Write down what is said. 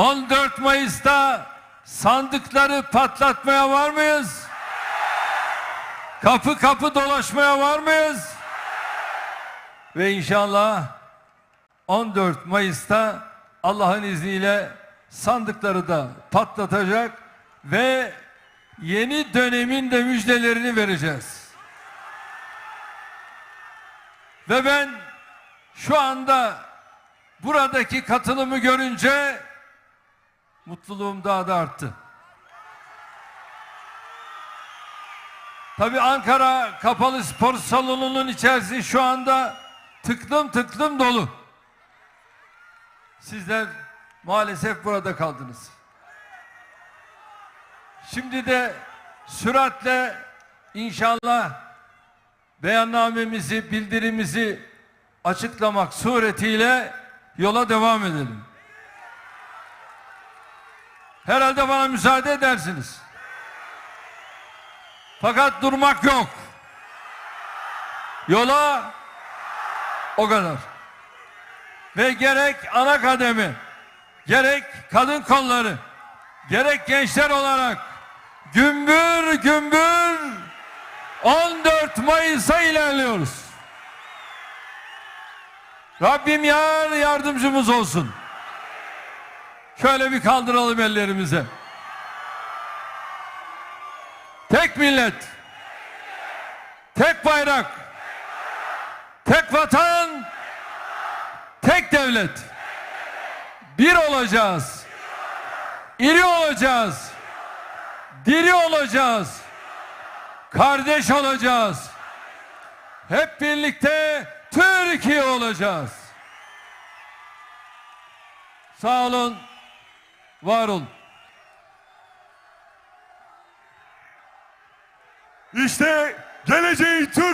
14 Mayıs'ta sandıkları patlatmaya var mıyız? Kapı kapı dolaşmaya var mıyız? Ve inşallah 14 Mayıs'ta Allah'ın izniyle sandıkları da patlatacak ve yeni dönemin de müjdelerini vereceğiz. Ve ben şu anda buradaki katılımı görünce mutluluğum daha da arttı. Tabii Ankara Kapalı Spor Salonu'nun içerisi şu anda tıklım tıklım dolu. Sizler maalesef burada kaldınız. Şimdi de süratle inşallah beyannamemizi, bildirimizi açıklamak suretiyle yola devam edelim. Herhalde bana müsaade edersiniz. Fakat durmak yok. Yola o kadar. Ve gerek ana kademi, gerek kadın kolları, gerek gençler olarak gümbür gümbür 14 Mayıs'a ilerliyoruz. Rabbim yar yardımcımız olsun. Şöyle bir kaldıralım ellerimize. Tek millet, tek bayrak, tek vatan, tek devlet. Bir olacağız. İri olacağız. Diri olacağız. Kardeş olacağız. Hep birlikte Türkiye olacağız. Sağ olun, var olun. İşte geleceği Türkiye.